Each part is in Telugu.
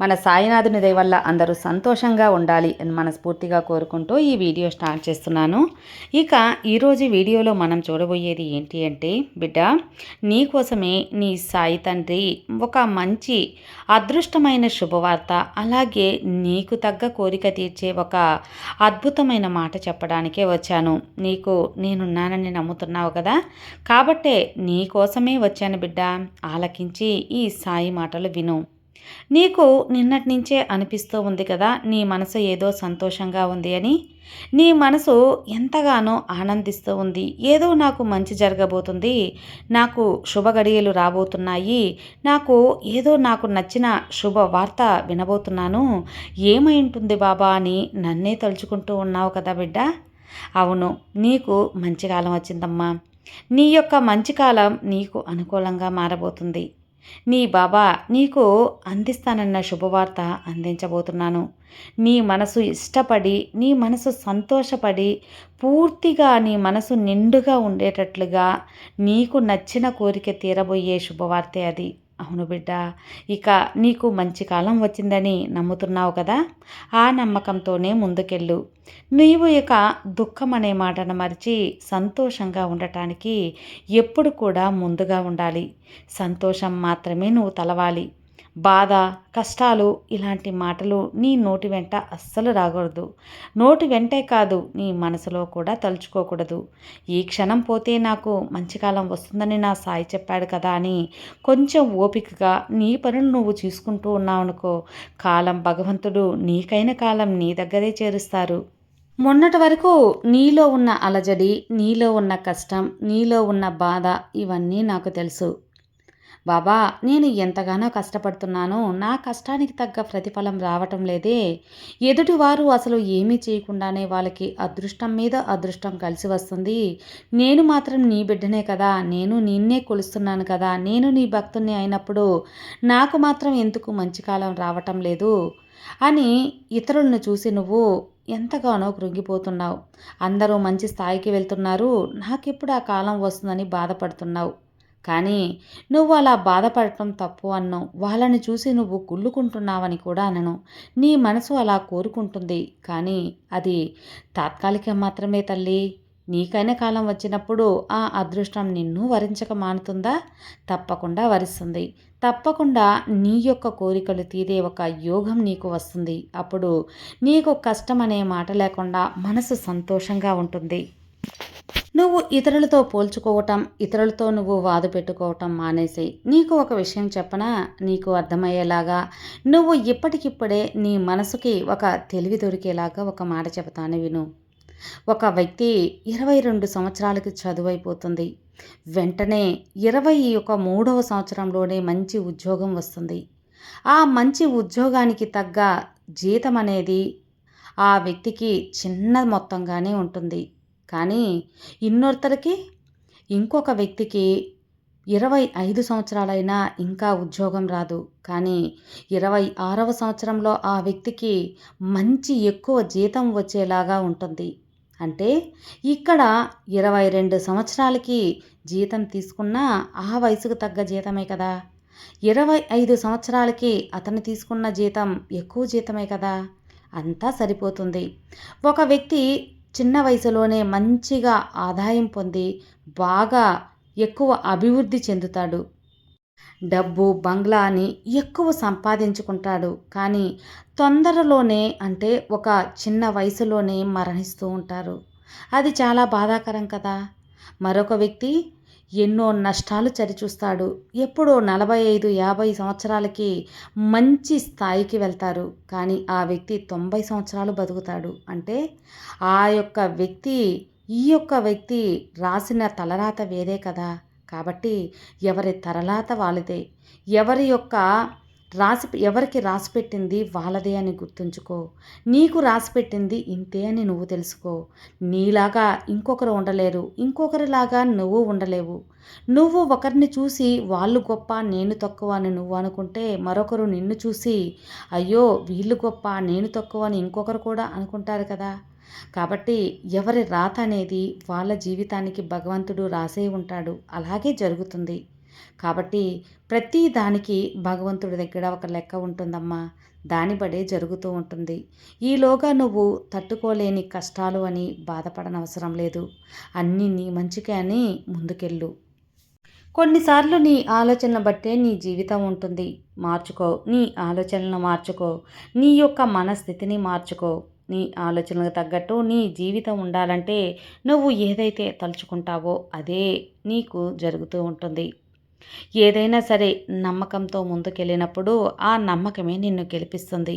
మన సాయినాథుని దయ వల్ల అందరూ సంతోషంగా ఉండాలి అని మనస్ఫూర్తిగా కోరుకుంటూ ఈ వీడియో స్టార్ట్ చేస్తున్నాను. ఇక ఈరోజు వీడియోలో మనం చూడబోయేది ఏంటి అంటే బిడ్డ నీకోసమే నీ సాయి తండ్రి ఒక మంచి అదృష్టమైన శుభవార్త అలాగే నీకు తగ్గ కోరిక తీర్చే ఒక అద్భుతమైన మాట చెప్పడానికే వచ్చాను. నీకు నేనున్నానని నమ్ముతున్నావు కదా? కాబట్టే నీకోసమే వచ్చాను బిడ్డ. ఆలకించి ఈ సాయి మాటలు విను. నీకు నిన్నటి నుంచే అనిపిస్తూ ఉంది కదా నీ మనసు ఏదో సంతోషంగా ఉంది అని. నీ మనసు ఎంతగానో ఆనందిస్తూ ఉంది. ఏదో నాకు మంచి జరగబోతుంది. నాకు శుభగడియలు రాబోతున్నాయి. నాకు ఏదో నాకు నచ్చిన శుభ వార్త వినబోతున్నాను. ఏమై ఉంటుంది బాబా అని నన్నే తలుచుకుంటూ ఉన్నావు కదా బిడ్డ? అవును నీకు మంచి కాలం వచ్చిందమ్మా. నీ యొక్క మంచి కాలం నీకు అనుకూలంగా మారబోతుంది. నీ బాబా నీకు అందిస్తానన్న శుభవార్త అందించబోతున్నాను. నీ మనసు ఇష్టపడి నీ మనసు సంతోషపడి పూర్తిగా నీ మనసు నిండుగా ఉండేటట్లుగా నీకు నచ్చిన కోరిక తీరబోయే శుభవార్తే అది. అవును బిడ్డ. ఇక నీకు మంచి కాలం వచ్చిందని నమ్ముతున్నావు కదా? ఆ నమ్మకంతోనే ముందుకెళ్ళు. నీవు ఇక దుఃఖం అనే మాటను మరిచి సంతోషంగా ఉండటానికి ఎప్పుడు కూడా ముందుగా ఉండాలి. సంతోషం మాత్రమే నువ్వు తలవాలి. బాధ కష్టాలు ఇలాంటి మాటలు నీ నోటి వెంట అస్సలు రాకూడదు. నోటి వెంటే కాదు నీ మనసులో కూడా తలుచుకోకూడదు. ఈ క్షణం పోతే నాకు మంచి కాలం వస్తుందని నా సాయి చెప్పాడు కదా అని కొంచెం ఓపికగా నీ పనులు నువ్వు చూసుకుంటూ ఉన్నావనుకో కాలం భగవంతుడు నీకైన కాలం నీ దగ్గరే చేరుస్తారు. మొన్నటి వరకు నీలో ఉన్న అలజడి నీలో ఉన్న కష్టం నీలో ఉన్న బాధ ఇవన్నీ నాకు తెలుసు. బాబా నేను ఎంతగానో కష్టపడుతున్నాను నా కష్టానికి తగ్గ ప్రతిఫలం రావటం లేదే. ఎదుటివారు అసలు ఏమీ చేయకుండానే వాళ్ళకి అదృష్టం మీద అదృష్టం కలిసి వస్తుంది. నేను మాత్రం నీ బిడ్డనే కదా నేను నిన్నే కొలుస్తున్నాను కదా నేను నీ భక్తుని అయినప్పుడు నాకు మాత్రం ఎందుకు మంచి కాలం రావటం లేదు? అని ఇతరులను చూసి నువ్వు ఎంతగానో కృంగిపోతున్నావు. అందరూ మంచి స్థాయికి వెళ్తున్నారు. నాకెప్పుడు ఆ కాలం వస్తుందని బాధపడుతున్నావు. కానీ నువ్వు అలా బాధపడటం తప్పు అన్నావు. వాళ్ళని చూసి నువ్వు కుళ్ళుకుంటున్నావని కూడా అనను. నీ మనసు అలా కోరుకుంటుంది. కానీ అది తాత్కాలికం మాత్రమే తల్లి. నీకైన కాలం వచ్చినప్పుడు ఆ అదృష్టం నిన్ను వరించక మానుతుందా? తప్పకుండా వరిస్తుంది. తప్పకుండా నీ యొక్క కోరికలు తీరే ఒక యోగం నీకు వస్తుంది. అప్పుడు నీకు కష్టం అనే మాట లేకుండా మనసు సంతోషంగా ఉంటుంది. నువ్వు ఇతరులతో పోల్చుకోవటం ఇతరులతో నువ్వు వాదు పెట్టుకోవటం మానేసి. నీకు ఒక విషయం చెప్పనా? నీకు అర్థమయ్యేలాగా నువ్వు ఇప్పటికిప్పుడే నీ మనసుకి ఒక తెలివి దొరికేలాగా ఒక మాట చెబుతాను విను. ఒక వ్యక్తి ఇరవై రెండు సంవత్సరాలకి చదువైపోతుంది. వెంటనే ఇరవై ఒక మూడవ సంవత్సరంలోనే మంచి ఉద్యోగం వస్తుంది. ఆ మంచి ఉద్యోగానికి తగ్గ జీతం అనేది ఆ వ్యక్తికి చిన్న మొత్తంగానే ఉంటుంది. కానీ ఇన్నొరుతరికి ఇంకొక వ్యక్తికి ఇరవై ఐదు సంవత్సరాలైనా ఇంకా ఉద్యోగం రాదు. కానీ ఇరవై ఆరవ సంవత్సరంలో ఆ వ్యక్తికి మంచి ఎక్కువ జీతం వచ్చేలాగా ఉంటుంది. అంటే ఇక్కడ ఇరవై రెండు సంవత్సరాలకి జీతం తీసుకున్నా ఆ వయసుకు తగ్గ జీతమే కదా. ఇరవై ఐదు సంవత్సరాలకి అతను తీసుకున్న జీతం ఎక్కువ జీతమే కదా. అంతా సరిపోతుంది. ఒక వ్యక్తి చిన్న వయసులోనే మంచిగా ఆదాయం పొంది బాగా ఎక్కువ అభివృద్ధి చెందుతాడు. డబ్బు బంగ్లా అని ఎక్కువ సంపాదించుకుంటాడు. కానీ తొందరలోనే అంటే ఒక చిన్న వయసులోనే మరణిస్తూ ఉంటారు. అది చాలా బాధాకరం కదా. మరొక వ్యక్తి ఎన్నో నష్టాలు చరిచూస్తాడు. ఎప్పుడో నలభై ఐదు యాభై సంవత్సరాలకి మంచి స్థాయికి వెళ్తారు. కానీ ఆ వ్యక్తి తొంభై సంవత్సరాలు బతుకుతాడు. అంటే ఆ యొక్క వ్యక్తి ఈ యొక్క వ్యక్తి రాసిన తలరాత వేరే కదా. కాబట్టి ఎవరి తలరాత వాళ్ళదే. ఎవరి యొక్క రాసి ఎవరికి రాసి పెట్టింది వాళ్ళదే అని గుర్తుంచుకో. నీకు రాసి పెట్టింది ఇంతే అని నువ్వు తెలుసుకో. నీలాగా ఇంకొకరు ఉండలేరు. ఇంకొకరిలాగా నువ్వు ఉండలేవు. నువ్వు ఒకరిని చూసి వాళ్ళు గొప్ప నేను తక్కువ అని నువ్వు అనుకుంటే మరొకరు నిన్ను చూసి అయ్యో వీళ్ళు గొప్ప నేను తక్కువ అని ఇంకొకరు కూడా అనుకుంటారు కదా. కాబట్టి ఎవరి రాత అనేది వాళ్ళ జీవితానికి భగవంతుడు రాసే ఉంటాడు. అలాగే జరుగుతుంది. కాబట్టి ప్రతి దానికి భగవంతుడి దగ్గర ఒక లెక్క ఉంటుందమ్మా. దాని బడే జరుగుతూ ఉంటుంది. ఈలోగా నువ్వు తట్టుకోలేని కష్టాలు అని బాధపడనవసరం లేదు. అన్నీ నీ మంచికే అని ముందుకెళ్ళు. కొన్నిసార్లు నీ ఆలోచనలు బట్టే నీ జీవితం ఉంటుంది. మార్చుకో. నీ ఆలోచనలను మార్చుకో. నీ యొక్క మనస్థితిని మార్చుకో. నీ ఆలోచనలకు తగ్గట్టు నీ జీవితం ఉండాలంటే నువ్వు ఏదైతే తలుచుకుంటావో అదే నీకు జరుగుతూ ఉంటుంది. ఏదైనా సరే నమ్మకంతో ముందుకెళ్ళినప్పుడు ఆ నమ్మకమే నిన్ను గెలిపిస్తుంది.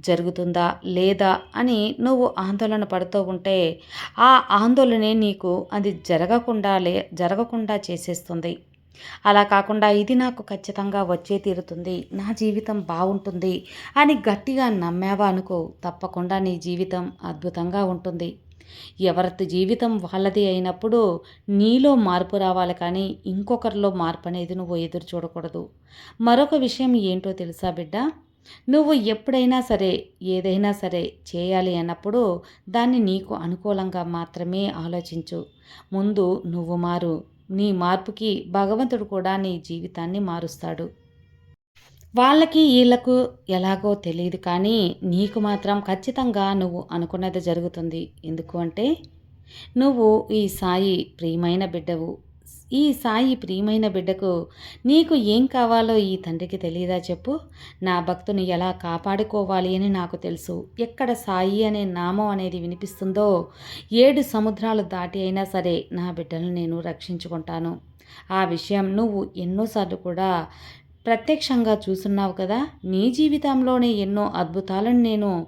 జరుగుతుందా లేదా అని నువ్వు ఆందోళన పడుతూ ఉంటే ఆ ఆందోళనే నీకు అది జరగకుండా లే జరగకుండా చేసేస్తుంది. అలా కాకుండా ఇది నాకు ఖచ్చితంగా వచ్చే తీరుతుంది. నా జీవితం బాగుంటుంది అని గట్టిగా నమ్మావా అనుకో తప్పకుండా నీ జీవితం అద్భుతంగా ఉంటుంది. ఎవరి జీవితం వాళ్ళది అయినప్పుడు నీలో మార్పు రావాలి కానీ ఇంకొకరిలో మార్పు అనేది నువ్వు ఎదురు చూడకూడదు. మరొక విషయం ఏంటో తెలుసా బిడ్డ? నువ్వు ఎప్పుడైనా సరే ఏదైనా సరే చేయాలి అన్నప్పుడు దాన్ని నీకు అనుకూలంగా మాత్రమే ఆలోచించు. ముందు నువ్వు మారు. నీ మార్పుకి భగవంతుడు కూడా నీ జీవితాన్ని మారుస్తాడు. వాళ్ళకి వీళ్ళకు ఎలాగో తెలియదు కానీ నీకు మాత్రం ఖచ్చితంగా నువ్వు అనుకున్నది జరుగుతుంది. ఎందుకు అంటే నువ్వు ఈ సాయి ప్రియమైన బిడ్డవు. ఈ సాయి ప్రియమైన బిడ్డకు నీకు ఏం కావాలో ఈ తండ్రికి తెలియదా చెప్పు. నా భక్తుని ఎలా కాపాడుకోవాలి అని నాకు తెలుసు. ఎక్కడ సాయి అనే నామం అనేది వినిపిస్తుందో ఏడు సముద్రాలు దాటి అయినా సరే నా బిడ్డను నేను రక్షించుకుంటాను. ఆ విషయం నువ్వు ఎన్నోసార్లు కూడా ప్రత్యక్షంగా చూస్తున్నావు కదా? నీ జీవితంలోనే ఎన్నో అద్భుతాలను నేను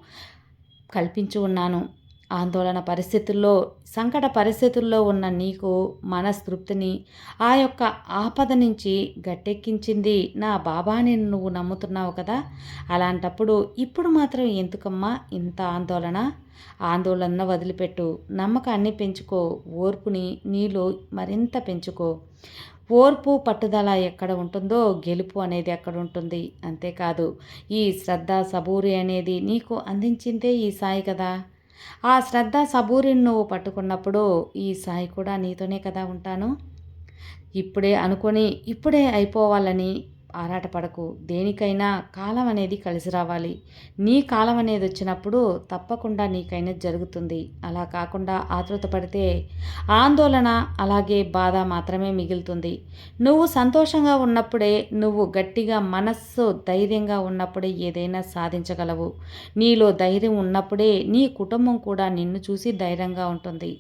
కల్పించి ఉన్నాను. ఆందోళన పరిస్థితుల్లో సంకట పరిస్థితుల్లో ఉన్న నీకు మనస్తృప్తిని ఆ యొక్క ఆపద నుంచి గట్టెక్కించింది నా బాబాని నువ్వు నమ్ముతున్నావు కదా? అలాంటప్పుడు ఇప్పుడు మాత్రం ఎందుకమ్మా ఇంత ఆందోళన? ఆందోళన వదిలిపెట్టు. నమ్మకాన్ని పెంచుకో. ఓర్పుని నీలో మరింత పెంచుకో. ఓర్పు పట్టుదల ఎక్కడ ఉంటుందో గెలుపు అనేది ఎక్కడ ఉంటుంది. అంతేకాదు ఈ శ్రద్ధ సబూరి అనేది నీకు అందించిందే ఈ సాయి కదా. ఆ శ్రద్ధ సబూరిని నువ్వు పట్టుకున్నప్పుడు ఈ సాయి కూడా నీతోనే కదా ఉంటాను. ఇప్పుడే అనుకొని ఇప్పుడే అయిపోవాలని ఆరాటపడకు. దేనికైనా కాలం అనేది కలిసి రావాలి. నీ కాలం అనేది వచ్చినప్పుడు తప్పకుండా నీకైనా జరుగుతుంది. అలా కాకుండా ఆతృత పడితే ఆందోళన అలాగే బాధ మాత్రమే మిగులుతుంది. నువ్వు సంతోషంగా ఉన్నప్పుడే నువ్వు గట్టిగా మనస్సు ధైర్యంగా ఉన్నప్పుడే ఏదైనా సాధించగలవు. నీలో ధైర్యం ఉన్నప్పుడే నీ కుటుంబం కూడా నిన్ను చూసి ధైర్యంగా ఉంటుంది.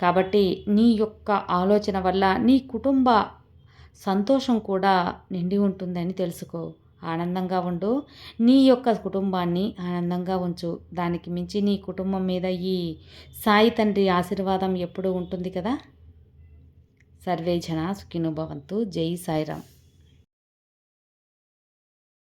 కాబట్టి నీ యొక్క ఆలోచన వల్ల నీ కుటుంబ సంతోషం కూడా నిండి ఉంటుందని తెలుసుకో. ఆనందంగా ఉండు. నీ యొక్క కుటుంబాన్ని ఆనందంగా ఉంచు. దానికి మించి నీ కుటుంబం మీద ఈ సాయి తండ్రి ఆశీర్వాదం ఎప్పుడూ ఉంటుంది కదా? సర్వే జన సుఖినుభవంతు జై సాయిరామ్.